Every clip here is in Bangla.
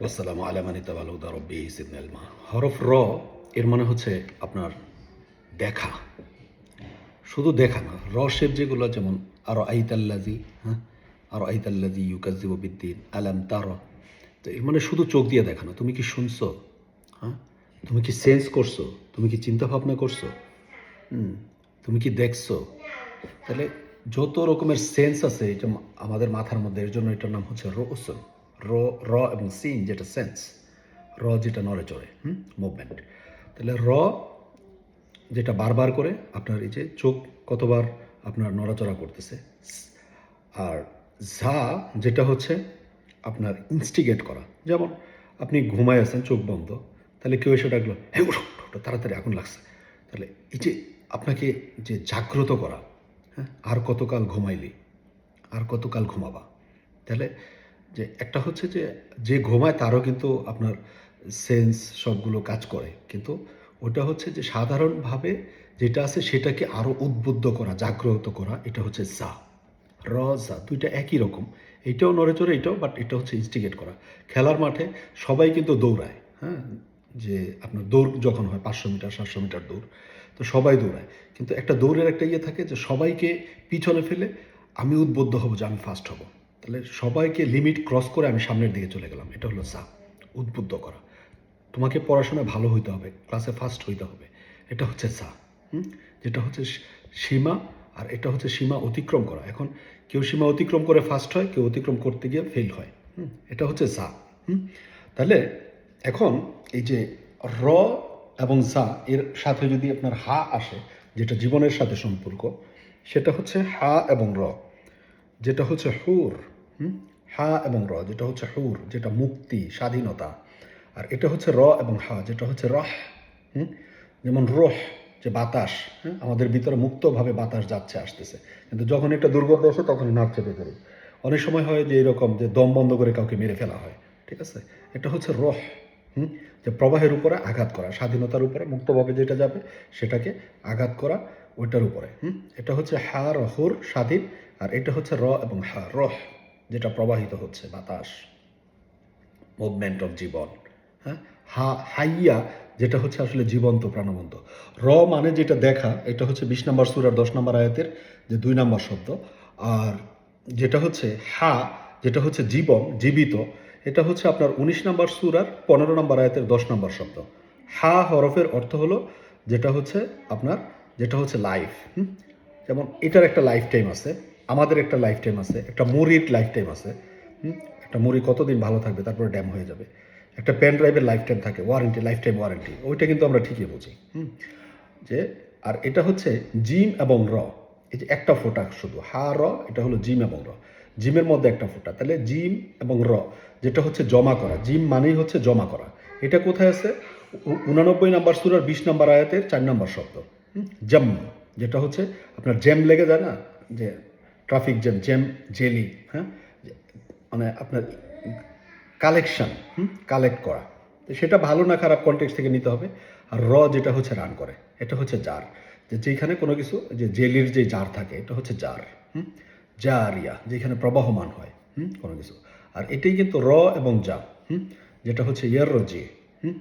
ওয়াসালামু আলামানি তাবালুদা রব্বি সিবনাল মা হরফ র, এর মানে হচ্ছে আপনার দেখা। শুধু দেখা না, র শেপ যেগুলো, যেমন আরও আইতাল্লাজি হ্যাঁ? আরও আইতাল্লাজি ইউকাজিব বিদ্দিন, আলাম তার। তো এর মানে শুধু চোখ দিয়ে দেখানো তুমি কি শুনছো? হ্যাঁ? তুমি কি সেন্স করছ? তুমি কি চিন্তা ভাবনা করছ? হুম, তুমি কি দেখছ? তাহলে যত রকমের সেন্স আছে আমাদের মাথার মধ্যে, এর জন্য এটার নাম হচ্ছে রোসন র র এবং সিন যেটা সেন্স র যেটা নড়ে চড়ে হুম মুভমেন্ট তাহলে র যেটা বারবার করে আপনার এই যে চোখ কতবার আপনার নড়াচড়া করতেছে, আর ঝা যেটা হচ্ছে আপনার ইনস্টিগেট করা। যেমন আপনি ঘুমায় আছেন, চোখ বন্ধ, তাহলে কেউ এসে ডাকলো হ্যাঁ তাড়াতাড়ি আগুন লাগছে। তাহলে এই যে আপনাকে যে জাগ্রত করা হ্যাঁ আর কতকাল ঘুমাইলি, আর কতকাল ঘুমাবা, তাহলে যে একটা হচ্ছে যে যে ঘুমায় তারও কিন্তু আপনার সেন্স সবগুলো কাজ করে। কিন্তু ওটা হচ্ছে যে সাধারণভাবে যেটা আছে সেটাকে আরও উদ্বুদ্ধ করা, জাগ্রত করা, এটা হচ্ছে জা র জা দুইটা একই রকম। এটাও নড়ে চড়ে এটাও বাট এটা হচ্ছে ইনস্টিগেট করা। খেলার মাঠে সবাই কিন্তু দৌড়ায় হ্যাঁ? যে আপনার দৌড় যখন হয়, পাঁচশো মিটার, সাতশো মিটার দৌড়, তো সবাই দৌড়ায়। কিন্তু একটা দৌড়ের একটা ইয়ে থাকে যে সবাইকে পিছনে ফেলে আমি উদ্বুদ্ধ হব যে আমি ফার্স্ট হব। তাহলে সবাইকে লিমিট ক্রস করে আমি সামনের দিকে চলে গেলাম এটা হলো সা উদ্বুদ্ধ করা তোমাকে পড়াশোনায় ভালো হইতে হবে ক্লাসে ফার্স্ট হইতে হবে এটা হচ্ছে সা? যেটা হচ্ছে সীমা আর এটা হচ্ছে সীমা অতিক্রম করা এখন কেউ সীমা অতিক্রম করে ফার্স্ট হয়, কেউ অতিক্রম করতে গিয়ে ফেল হয়, হুম? এটা হচ্ছে সা হুম? তাহলে এখন এই যে র এবং সা এর সাথে যদি আপনার হা আসে, যেটা জীবনের সাথে সম্পর্ক, সেটা হচ্ছে হা এবং র যেটা হচ্ছে হুর? হা এবং র, যেটা হচ্ছে হুর, যেটা মুক্তি, স্বাধীনতা। আর এটা হচ্ছে র এবং হা, যেটা হচ্ছে রহ? যেমন রোহ, যে বাতাস আমাদের ভিতরে মুক্তভাবে বাতাস যাচ্ছে, আসতেছে। কিন্তু যখন একটা দুর্গন্ধ আসে, তখন নাক চেপে ধরি অনেক সময় হয় যে এরকম যে দম বন্ধ করে কাউকে মেরে ফেলা হয়, ঠিক আছে? এটা হচ্ছে রহ, হুম? যে প্রবাহের উপরে আঘাত করা, স্বাধীনতার উপরে, মুক্তভাবে যেটা যাবে, সেটাকে আঘাত করা, ওইটার উপরে, হুম? এটা হচ্ছে হা রহুর স্বাধীন, আর এটা হচ্ছে র এবং হা, রহ। যেটা প্রবাহিত হচ্ছে, বাতাস মুভমেন্ট অফ জীবন হ্যাঁ? হা, হাইয়া যেটা হচ্ছে আসলে জীবন্ত, প্রাণবন্ত। র মানে যেটা দেখা, এটা হচ্ছে বিশ নম্বর সুরার দশ নম্বর আয়াতের যে দুই নম্বর শব্দ। আর যেটা হচ্ছে হা, যেটা হচ্ছে জীবন, জীবিত, এটা হচ্ছে আপনার উনিশ নম্বর সুরার পনেরো নম্বর আয়াতের দশ নম্বর শব্দ। হা হরফের অর্থ হলো যেটা হচ্ছে আপনার, যেটা হচ্ছে লাইফ যেমন এটার একটা লাইফ টাইম আছে। আমাদের একটা লাইফ টাইম আছে, একটা মুড়ির লাইফ টাইম আছে? একটা মুড়ি কতদিন ভালো থাকবে তারপরে ড্যাম হয়ে যাবে একটা পেন ড্রাইভের লাইফ টাইম থাকে ওয়ারেন্টি লাইফ টাইম ওয়ারেন্টি ওইটা কিন্তু আমরা ঠিকই বুঝি যে, আর এটা হচ্ছে জিম এবং র এই যে একটা ফোঁটা শুধু, হা, র, এটা হলো জিম এবং র জিমের মধ্যে একটা ফোঁটা, তাহলে জিম এবং র যেটা হচ্ছে জমা করা জিম মানেই হচ্ছে জমা করা, এটা কোথায় আছে উনানব্বই নাম্বার সুরার বিশ নাম্বার আয়াতের চার নাম্বার শব্দ? জম, যেটা হচ্ছে আপনার জ্যাম লেগে যায় না, যে ট্রাফিক জ্যাম জ্যাম জেলি হ্যাঁ? মানে আপনার কালেকশন কালেক্ট করা। তো সেটা ভালো না খারাপ কন্টেক্স থেকে নিতে হবে। আর র যেটা হচ্ছে রান করে, এটা হচ্ছে জার যে যেখানে কোনো কিছু, যে জেলির যে জার থাকে, এটা হচ্ছে জার হুম? জারিয়া, যেখানে প্রবাহমান হয়, হুম? কোনো কিছু। আর এটাই কিন্তু র এবং যা হুম? যেটা হচ্ছে ইয়ার জি হুম?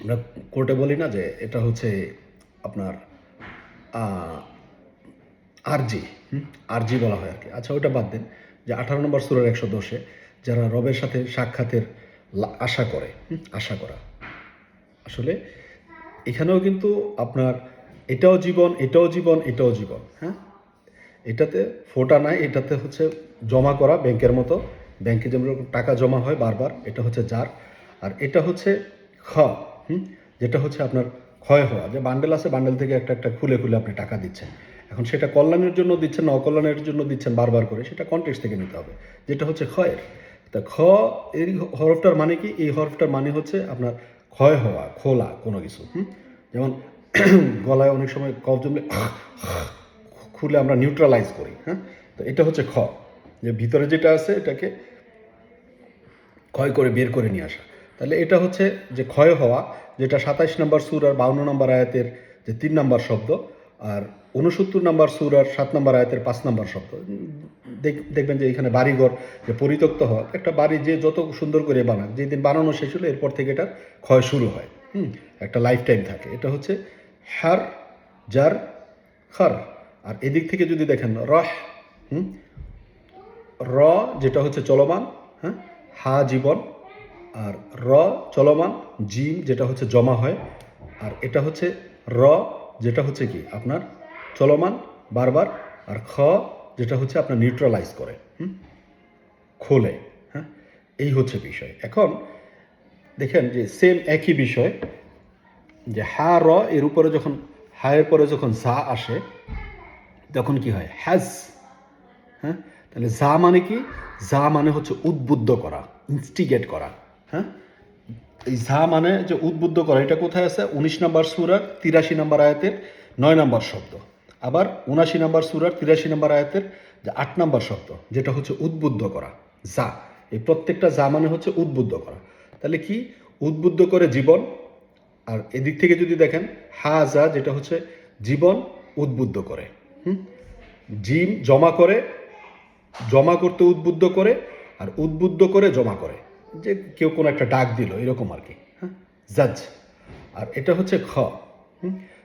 আমরা কোর্টে বলি না যে এটা হচ্ছে আপনার আরজি আরজি বলা হয় আর কি। আচ্ছা ওটা বাদ দেন যে আঠারো নম্বর সুরের একশো দশে যারা রবের সাথে সাক্ষাতের আশা করে আশা করা। আসলে এখানেও কিন্তু আপনার এটাও জীবন এটাও জীবন এটাও জীবন হ্যাঁ? এটাতে ফোটা নাই, এটাতে হচ্ছে জমা করা ব্যাংকের মতো। ব্যাংকে যেমন টাকা জমা হয় বারবার, এটা হচ্ছে যার। আর এটা হচ্ছে খ, হুম? যেটা হচ্ছে আপনার ক্ষয় হওয়া। যে বান্ডেল আছে বান্ডেল থেকে একটা একটা খুলে খুলে আপনি টাকা দিচ্ছেন। এখন সেটা কল্যাণের জন্য দিচ্ছেন না অকল্যাণের জন্য দিচ্ছেন বারবার করে, সেটা কন্টেক্স থেকে নিতে হবে। যেটা হচ্ছে ক্ষয়ের। তা খ এই হরফটার মানে কি? এই হরফটার মানে হচ্ছে আপনার ক্ষয় হওয়া, খোলা কোনো কিছু, হুম? যেমন গলায় অনেক সময় কফ জমলে খুলে আমরা নিউট্রালাইজ করি হ্যাঁ? তো এটা হচ্ছে খ। যে ভিতরে যেটা আছে, এটাকে ক্ষয় করে বের করে নিয়ে আসা। তাহলে এটা হচ্ছে যে ক্ষয় হওয়া, যেটা সাতাইশ নম্বর সুর আর বাউন্ন নম্বর আয়াতের যে তিন নম্বর শব্দ আর উনসত্তর নাম্বার সুরার সাত নাম্বার আয়াতের পাঁচ নাম্বার শব্দ। দেখ- দেখবেন যে এখানে বাড়িঘর যে পরিত্যক্ত হওয়া, একটা বাড়ি যে যত সুন্দর করে বানাক, যেদিন বানানো শেষ হলো এরপর থেকে এটা ক্ষয় শুরু হয়। হুম? একটা লাইফ টাইম থাকে। এটা হচ্ছে হার, জার, খার। আর এদিক থেকে যদি দেখেন রহ, হুম? র যেটা হচ্ছে চলমান হ্যাঁ? হা জীবন, আর র চলমান জিম যেটা হচ্ছে জমা হয়। আর এটা হচ্ছে র যেটা হচ্ছে কি? আপনার চলমান, বারবার, আর খ, যেটা হচ্ছে আপনার নিউট্রালাইজ করে খোলে হ্যাঁ? এই হচ্ছে বিষয়। এখন দেখেন যে সেম একই বিষয়, যে হা, র, এর উপরে যখন হায়ের পরে যখন জা আসে, তখন কি হয়? হ্যাজ হ্যাঁ? তাহলে যা মানে কি? যা মানে হচ্ছে উদ্বুদ্ধ করা ইনস্টিগেট করা হ্যাঁ? যা মানে যে উদ্বুদ্ধ করা, এটা কোথায় আছে? উনিশ নম্বর সুরার তিরাশি নম্বর আয়াতের নয় নম্বর শব্দ। আবার উনাশি নম্বর সুরার তিরাশি নম্বর আয়াতের যে আট নম্বর শব্দ, যেটা হচ্ছে উদ্বুদ্ধ করা যা এই প্রত্যেকটা যা মানে হচ্ছে উদ্বুদ্ধ করা। তাহলে কি? উদ্বুদ্ধ করে জীবন, আর এদিক থেকে যদি দেখেন, হা যা যেটা হচ্ছে জীবন উদ্বুদ্ধ করে। হুম? জিম জমা করে, জমা করতে উদ্বুদ্ধ করে, আর উদ্বুদ্ধ করে জমা করে। যে কেউ কোনো একটা ডাক দিল, এরকম আর কি হ্যাঁ? জাজ। আর এটা হচ্ছে খ?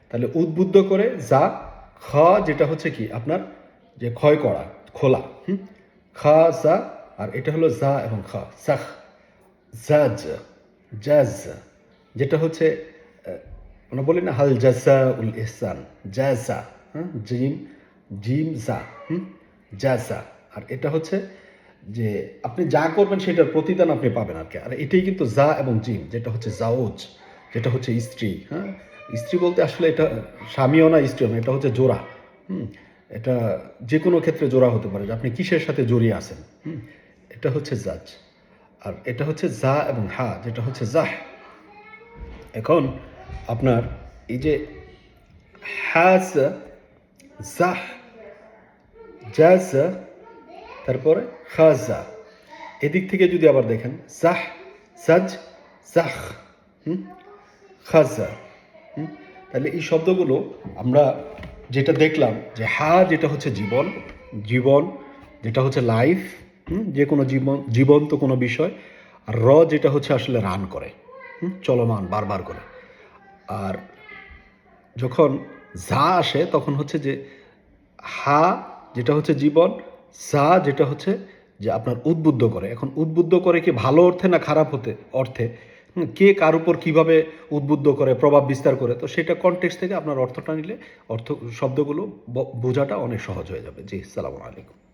তাহলে উদ্বুদ্ধ করে যা, খ যেটা হচ্ছে কি, আপনার যে ক্ষয় করা, খোলা, হুম? খা, যা, আর এটা হলো যা এবং খ, সাখ, জাজ জাজ, যেটা হচ্ছে আমরা বলি না হাল জাজা উল ইহসান, জাজা হ্যাঁ? জিম জিম জা হুম? জাজা। আর এটা হচ্ছে যে আপনি যা করবেন সেটার প্রতিদান আপনি পাবেন আর কি। আর এটাই কিন্তু জা এবং জিম যেটা হচ্ছে জাওজ যেটা হচ্ছে স্ত্রী হ্যাঁ? স্ত্রী বলতে আসলে এটা স্বামীও না, স্ত্রীও না, এটা হচ্ছে জোড়া, হুম? এটা যে কোনো ক্ষেত্রে জোড়া হতে পারে, যে আপনি কিসের সাথে জড়িয়ে আছেন, হুম? এটা হচ্ছে জাজ। আর এটা হচ্ছে জা এবং হা, যেটা হচ্ছে জাহ এখন আপনার এই যে হ্যাজ জাহ জাজ তারপরে খাজা। এদিক থেকে যদি আবার দেখেন জাহ সাজ জাহ খাজা তাহলে এই শব্দগুলো আমরা যেটা দেখলাম যে হা যেটা হচ্ছে জীবন জীবন যেটা হচ্ছে লাইফ যে কোনো জীবন, জীবন্ত কোনো বিষয়, আর র যেটা হচ্ছে আসলে রান করে চলমান, বারবার করে। আর যখন যা আসে, তখন হচ্ছে যে হা যেটা হচ্ছে জীবন সা যেটা হচ্ছে যে আপনার উদ্বুদ্ধ করে। এখন উদ্বুদ্ধ করে কি ভালো অর্থে না খারাপ হতে, অর্থে? কে কার উপর কীভাবে উদ্বুদ্ধ করে, প্রভাব বিস্তার করে? তো সেটা কনটেক্স থেকে আপনার অর্থটা নিলে অর্থ, শব্দগুলো বোঝাটা অনেক সহজ হয়ে যাবে। জি, সালামু আলাইকুম।